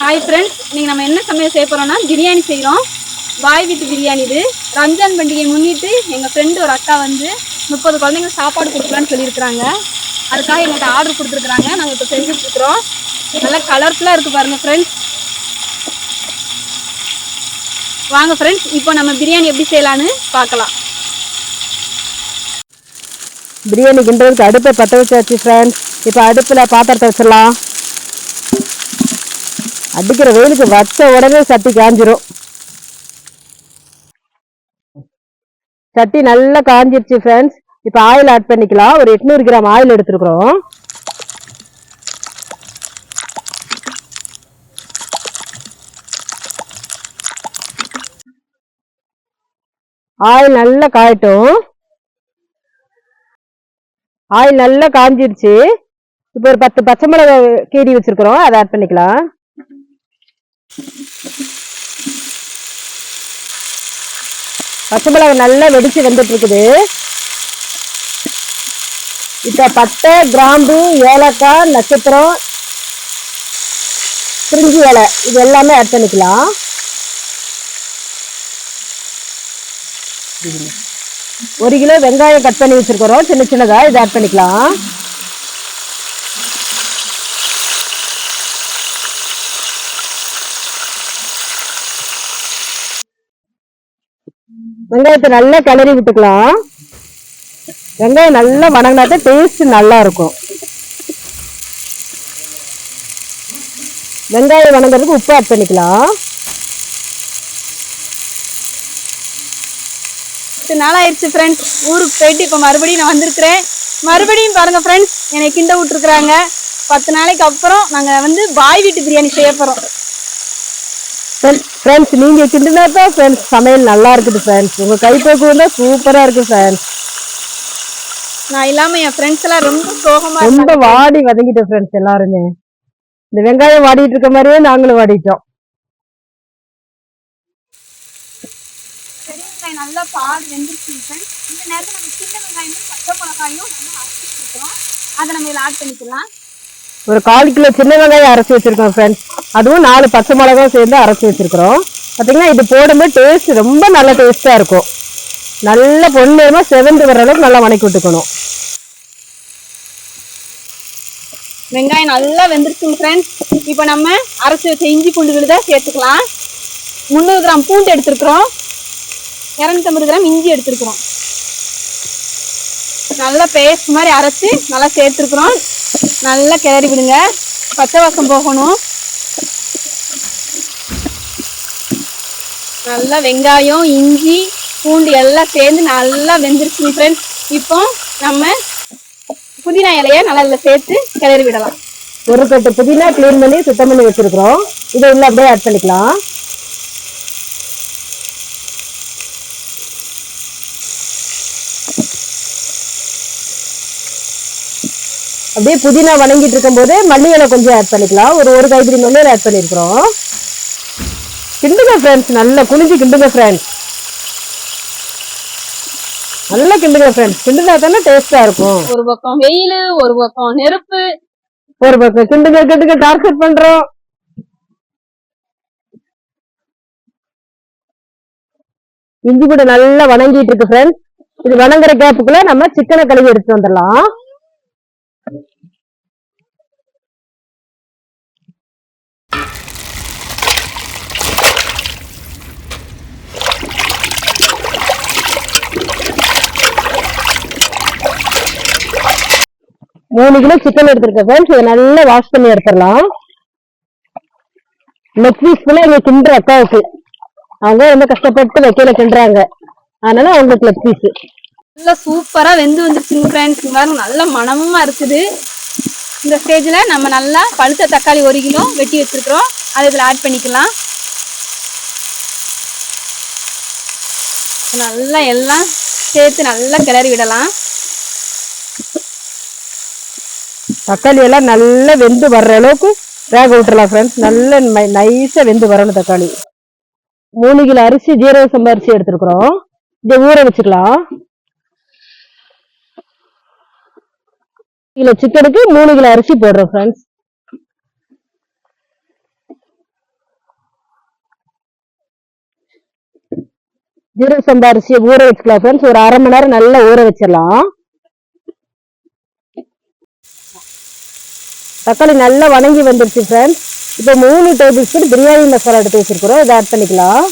Hi friends நீங்கள் நம்ம என்ன சமையல் செய்ய போகிறோம்னா பிரியாணி செய்கிறோம் பாய் வீட்டு பிரியாணி இது. ரம்ஜான் பண்டிகையை முன்னிட்டு எங்கள் ஃப்ரெண்டு ஒரு அக்கா வந்து முப்பது குழந்தைங்க சாப்பாடு கொடுக்கலான்னு சொல்லியிருக்கிறாங்க. அதுக்காக எங்கள்கிட்ட ஆர்டர் கொடுத்துருக்குறாங்க. நாங்கள் இப்போ செஞ்சுட்ருக்குறோம். நல்லா கலர்ஃபுல்லாக இருக்குது பாருங்கள் ஃப்ரெண்ட்ஸ் வாங்க ஃப்ரெண்ட்ஸ் இப்போ நம்ம பிரியாணி எப்படி செய்யலான்னு பார்க்கலாம். பிரியாணி கிண்டுறதுக்கு அடுப்பை பற்ற வச்சாச்சு ஃப்ரெண்ட்ஸ் இப்போ அடுப்பில் பாத்திரத்தை வச்சிடலாம். அடிக்கிற வெயிலுக்கு வச்ச உடனே சட்டி காஞ்சிரும். சட்டி நல்லா காஞ்சிருச்சு ஃப்ரெண்ட்ஸ் இப்போ ஆயில் ஆட் பண்ணிக்கலாம். ஒரு எட்நூறு கிராம் ஆயில் எடுத்துருக்குறோம். ஆயில் நல்லா காயட்டும். ஆயில் நல்லா காஞ்சிருச்சு. இப்போ ஒரு பத்து பச்சை மிளகாய் கீறி வச்சிருக்கிறோம். அதை ஆட் பண்ணிக்கலாம். பச்சை மிளகாய் நல்லா வெடிச்சு வந்துட்டு இருக்குது இப்ப பட்டை கிராம்பு ஏலக்காய் நட்சத்திரம் பிரிஞ்சி இலை இது எல்லாமே ஆட் பண்ணிக்கலாம். ஒரு கிலோ வெங்காயம் கட் பண்ணி வச்சிருக்கிறோம். சின்ன சின்னதா இதை ஆட் பண்ணிக்கலாம். வெங்காயத்தை நல்லா கிளறி விட்டுக்கலாம். வெங்காயம் நல்லா வணங்கினாதான் டேஸ்ட் நல்லா இருக்கும். வெங்காயம் வணங்குறதுக்கு உப்பு ஆட் பண்ணிக்கலாம். பத்து நாள் ஆயிடுச்சு ஃப்ரெண்ட்ஸ் ஊருக்கு போயிட்டு இப்போ மறுபடியும் நான் வந்திருக்கிறேன். மறுபடியும் பாருங்க ஃப்ரெண்ட்ஸ் என்னை கிண்ட விட்டுருக்குறாங்க. பத்து நாளைக்கு அப்புறம் நாங்கள் வந்து பாய் வீட்டு பிரியாணி செய்ய போகிறோம் ஃப்ரெண்ட்ஸ் நீங்க கிண்டுனா தான் ஃப்ரெண்ட்ஸ் சமையல் நல்லா இருக்குது ஃப்ரெண்ட்ஸ் உங்க கைப்பக்குவம் தான் சூப்பரா இருக்கு ஃப்ரெண்ட்ஸ் நான் இல்லாமல் என் ஃப்ரெண்ட்ஸ் எல்லாம் ரொம்ப சோகமாக ரொம்ப வாடி வதங்கிட்டோம் ஃப்ரெண்ட்ஸ் எல்லாருமே. இந்த வெங்காயம் வாடிட்டு இருக்க மாதிரியே நாங்களும் வாடிட்டோம். நல்லா பால் வெந்துருச்சு ஃப்ரெண்ட்ஸ் இந்த நேரத்தில் நம்ம சின்ன வெங்காயமும் பச்சை மிளகாயும் நம்ம அரைச்சி கொடுக்குறோம் அதை நம்ம இதில் ஆட் பண்ணிக்கலாம். ஒரு கால் கிலோ சின்ன வெங்காயம் அரைச்சி வச்சிருக்கோம் ஃப்ரெண்ட்ஸ் அதுவும் நாலு பச்சை மிளகாய் சேர்ந்து அரைச்சி வச்சிருக்கிறோம். பார்த்தீங்கன்னா இது போடும்போது டேஸ்ட் ரொம்ப நல்ல டேஸ்டா இருக்கும். நல்ல பொன்னிறமா செவந்து வர அளவுக்கு நல்லா வணக்கி விட்டுக்கணும். வெங்காயம் நல்லா வெந்துருச்சுங்க ஃப்ரெண்ட்ஸ் இப்போ நம்ம அரைச்சி வச்ச இஞ்சி பூண்டு தான் சேர்த்துக்கலாம். முந்நூறு கிராம் பூண்டு எடுத்துருக்குறோம். இரநூத்தம்பது கிராம் இஞ்சி எடுத்துருக்குறோம். நல்லா பேஸ்ட் மாதிரி அரைச்சி நல்லா சேர்த்துருக்குறோம். நல்லா கிளறி விடுங்க. பச்சை வாசம் போகணும். நல்லா வெங்காயம் இஞ்சி பூண்டு எல்லாம் சேர்ந்து நல்லா வெந்துருச்சுங்க ஃப்ரெண்ட்ஸ் இப்போ நம்ம புதினா இலையை நல்லா இதில் சேர்த்து கிளறி விடலாம். ஒரு கட்டு புதினா க்ளீன் பண்ணி சுத்தம் பண்ணி வச்சிருக்கிறோம். இதை உள்ள அப்படியே ஆட் பண்ணிக்கலாம். அப்படியே புதினா வணங்கிட்டு இருக்கும்போது மல்லி இலை கொஞ்சம் ஆட் பண்ணிக்கலாம். ஒரு ஒரு கைப்பிடி மல்லி இலை ஆட் பண்ணியிருக்கிறோம். கிண்டுங்க ஃப்ரெண்ட்ஸ் நல்லா குனிஞ்சு கிண்டுங்க ஃப்ரெண்ட்ஸ் நல்லா கிண்டுங்க ஃப்ரெண்ட்ஸ் கிண்டுனா தானே டேஸ்டா இருக்கும். ஒரு பக்கம் வெயில் ஒரு பக்கம் நெருப்பு. ஒரு பக்கம் கிண்டுங்க கிண்டுங்க டார்கெட் பண்றோம். இஞ்சி கூட நல்லா வணங்கிட்டு இருக்கு ஃப்ரெண்ட்ஸ் இது வணங்குற கேப்புக்குள்ள நம்ம சிக்கனை கழுவி எடுத்து வந்துடலாம். மூணு கிலோ சிக்கன் எடுத்திருக்கேன் ஃப்ரெண்ட்ஸ் இதை நல்லா வாஷ் பண்ணி எடுத்துடலாம். லெக் பீஸ் ஃபுல்லாக இங்கே கிண்டுற அக்காவுக்கு அவங்க ரொம்ப கஷ்டப்பட்டு வைக்கல கிண்டுறாங்க அதனால அவங்களுக்கு லெக் பீஸ் நல்லா சூப்பராக வெந்து வந்துருச்சுங்க ஃப்ரெண்ட்ஸ் பாருங்க நல்ல மனமாக இருக்குது. இந்த ஸ்டேஜில் நம்ம நல்லா பழுத்த தக்காளி ஒரு கிலோ வெட்டி வச்சிருக்கிறோம். அதை இதில் ஆட் பண்ணிக்கலாம். நல்லா எல்லாம் சேர்த்து நல்லா கிளறி விடலாம். தக்காளி எல்லாம் நல்லா வெந்து வர்ற அளவுக்கு வேக விட்டுலாம் ஃப்ரெண்ட்ஸ் நல்ல நைஸாக வெந்து வரணும் தக்காளி. மூணு கிலோ அரிசி ஜீரக சம்பா அரிசி எடுத்துருக்குறோம். இதை ஊற வச்சுக்கலாம். கிலோ சிக்கனுக்கு மூணு கிலோ அரிசி போடுறோம் ஃப்ரெண்ட்ஸ் ஜீரக சம்பா அரிசியை ஊற வச்சுக்கலாம் ஃப்ரெண்ட்ஸ் ஒரு அரை மணி நேரம் நல்லா ஊற வச்சிடலாம். தக்காளி நல்லா வணங்கி வந்துருச்சு ஃப்ரெண்ட்ஸ் இப்போ மூணு டேபிள் ஸ்பூன் பிரியாணி மசாலா எடுத்து வச்சிருக்கிறோம். இதை ஆட் பண்ணிக்கலாம்.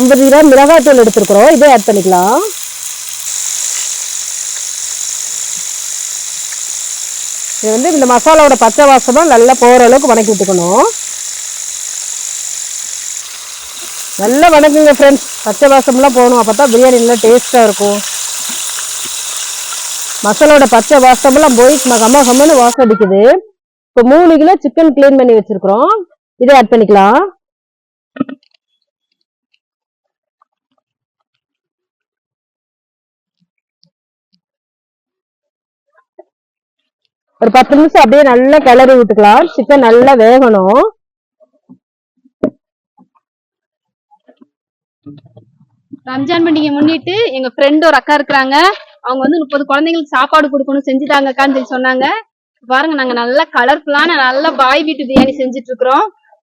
ஐம்பது கிராம் மிளகாத்தூள் எடுத்துருக்குறோம். இதை ஆட் பண்ணிக்கலாம். இது வந்து இந்த மசாலாவோட பச்சை வாசமாக நல்லா போகிற அளவுக்கு வணக்கி விட்டுக்கணும். நல்லா வணக்குங்க ஃப்ரெண்ட்ஸ் பச்சை வாசம்லாம் போகணும். அப்போ தான் பிரியாணி நல்லா டேஸ்ட்டாக இருக்கும். மசாலோட பச்சை வாசமெல்லாம் போய் ம- கம்ம கம்மனு வாசம் அடிக்குது. இப்போ மூணு கிலோ சிக்கன் க்ளீன் பண்ணி வச்சுருக்குறோம். இதை ஆட் பண்ணிக்கலாம். ஒரு பத்து நிமிஷம் அப்படியே நல்லா கிளறி விட்டுக்கலாம். சிக்கன் நல்லா வேகணும். ரம்ஜான் பண்டிகை முன்னிட்டு எங்க ஃப்ரெண்ட் ஒரு அக்கா இருக்கிறாங்க. அவங்க வந்து முப்பது குழந்தைங்களுக்கு சாப்பாடு கொடுக்கணும் செஞ்சு தாங்கக்கான்னு சொல்லி சொன்னாங்க. பாருங்க நாங்க நல்லா கலர்ஃபுல்லான நல்ல பாய் வீட்டு பிரியாணி செஞ்சுட்டு இருக்கிறோம்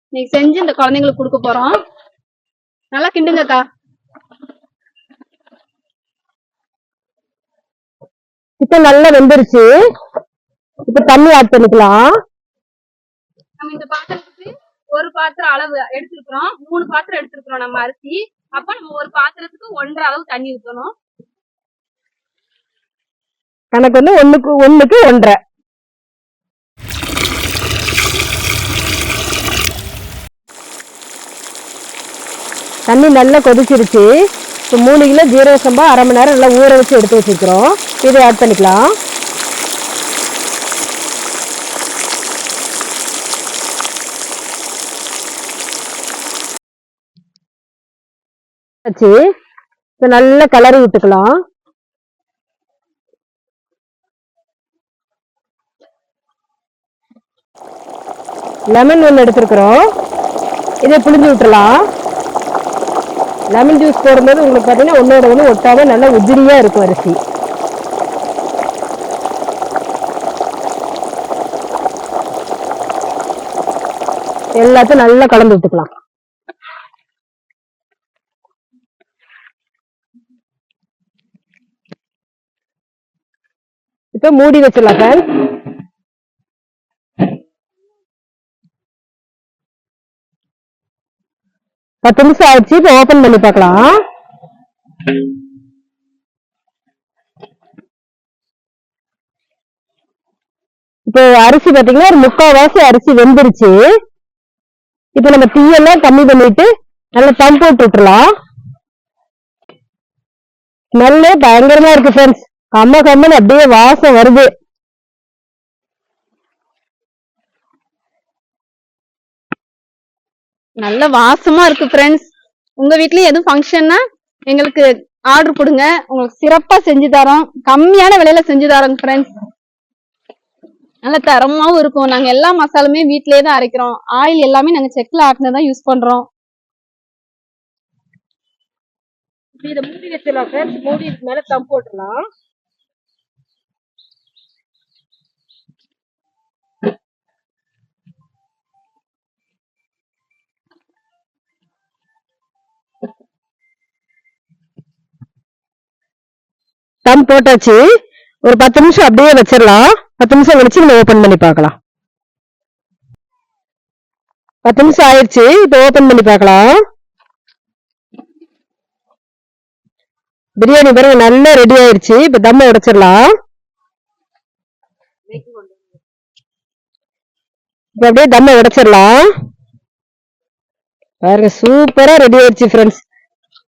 இன்னைக்கு செஞ்சு இந்த குழந்தைங்களுக்கு கொடுக்க போறோம். நல்லா கிண்டுங்கக்கா சிக்கன் நல்லா வெந்துருச்சு. இப்போ தண்ணி ஆட் பண்ணிக்கலாம். நம்ம இந்த பாத்திரத்துக்கு ஒரு பாத்திரம் அளவு எடுத்திருக்கிறோம். மூணு பாத்திரம் எடுத்திருக்கிறோம் நம்ம அரிசி. அப்ப நம்ம ஒரு பாத்திரத்துக்கு ஒன்றரை அளவு தண்ணி ஊற்றணும் எனக்கு வந்து ஒண்ணுக்கு ஒண்ணுக்கு ஒன்றரை. தண்ணி நல்லா கொதிச்சிருச்சு. இப்போ மூணு கிலோ ஜீரக சம்பா அரை மணி நேரம் நல்லா ஊற வச்சு எடுத்து வச்சுக்கிறோம் இதை ஆட் பண்ணிக்கலாம். வச்சு இப்போ நல்லா கலரி விட்டுக்கலாம். லெமன் ஒன்று எடுத்துருக்குறோம். இதை புளிஞ்சு விட்டுலாம் லெமன் ஜூஸ் போடும்போது உங்களுக்கு பார்த்தீங்கன்னா ஒன்றோட ஒன்று ஒட்டாம நல்லா உதிரியா இருக்கும் அரிசி. எல்லாத்தையும் நல்லா கலந்து விட்டுக்கலாம். இப்போ மூடி வச்சிடலாம் சார் பத்து நிமிஷம் ஆயிடுச்சு இப்போ ஓபன் பண்ணி பார்க்கலாம். இப்போ அரிசி பாத்தீங்கன்னா ஒரு முக்கால்வாசி அரிசி வெந்துருச்சு. இப்போ நம்ம தீயெல்லாம் கம்மி பண்ணிட்டு நல்லா தம் போட்டு விட்டுலாம் ஸ்மெல்லே பயங்கரமா இருக்கு ஃப்ரெண்ட்ஸ் கம்ம கம்மன்னு அப்படியே வாசம் வருது. நல்ல வாசமா இருக்கு ஃப்ரெண்ட்ஸ் உங்க வீட்லயும் எதுவும் ஃபங்க்ஷன்னா எங்களுக்கு ஆர்டர் கொடுங்க. உங்களுக்கு சிறப்பா செஞ்சு தரோம். கம்மியான விலையில செஞ்சு தரோங்க ஃப்ரெண்ட்ஸ் நல்ல தரமாவும் இருக்கும். நாங்க எல்லா மசாலுமே வீட்லயே தான் அரைக்கிறோம். ஆயில் எல்லாமே நாங்க செக்ல ஆட்டினதான் யூஸ் பண்றோம். இதை மூடி வச்சிடலாம் ஃப்ரெண்ட்ஸ் மூடி மேல தம் போட்டுடலாம். தம் போட்டாச்சு. ஒரு பத்து நிமிஷம் அப்படியே வச்சிடலாம் பத்து நிமிஷம் கழிச்சு நம்ம ஓபன் பண்ணி பார்க்கலாம். பத்து நிமிஷம் ஆயிடுச்சு. இப்போ ஓபன் பண்ணி பார்க்கலாம். பிரியாணி பாருங்க நல்லா ரெடி ஆயிடுச்சு. இப்ப தம்ம உடைச்சிடலாம் இப்ப அப்படியே தம்ம உடைச்சிடலாம் பாருங்க சூப்பரா ரெடி ஆயிருச்சு ஃப்ரெண்ட்ஸ்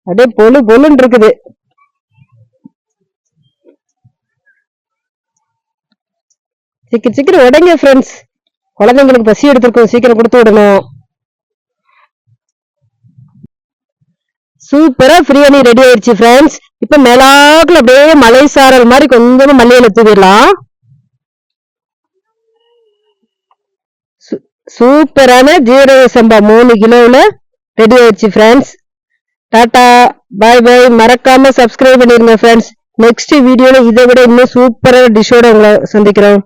அப்படியே பொழு பொழுன்னு இருக்குது. சீக்கிரம் சீக்கிரம் உடைங்க ஃப்ரெண்ட்ஸ் குழந்தைங்களுக்கு பசி எடுத்திருக்கோம் சீக்கிரம் கொடுத்து விடணும். சூப்பரா பிரியாணி ரெடி ஆயிடுச்சு ஃப்ரெண்ட்ஸ் இப்ப மேலாக்குல அப்படியே மலை சாரல் மாதிரி கொஞ்சமா மல்லியில தூவிடலாம் சூப்பரான ஜீரக சம்பா மூணு கிலோல ரெடி ஆயிடுச்சு ஃப்ரெண்ட்ஸ் டாட்டா பாய் பாய் மறக்காம சப்ஸ்கிரைப் பண்ணிருங்க ஃப்ரெண்ட்ஸ் நெக்ஸ்ட் வீடியோல இதை விட இன்னும் சூப்பரான டிஷ்ஷோட உங்களை சந்திக்கிறோம்.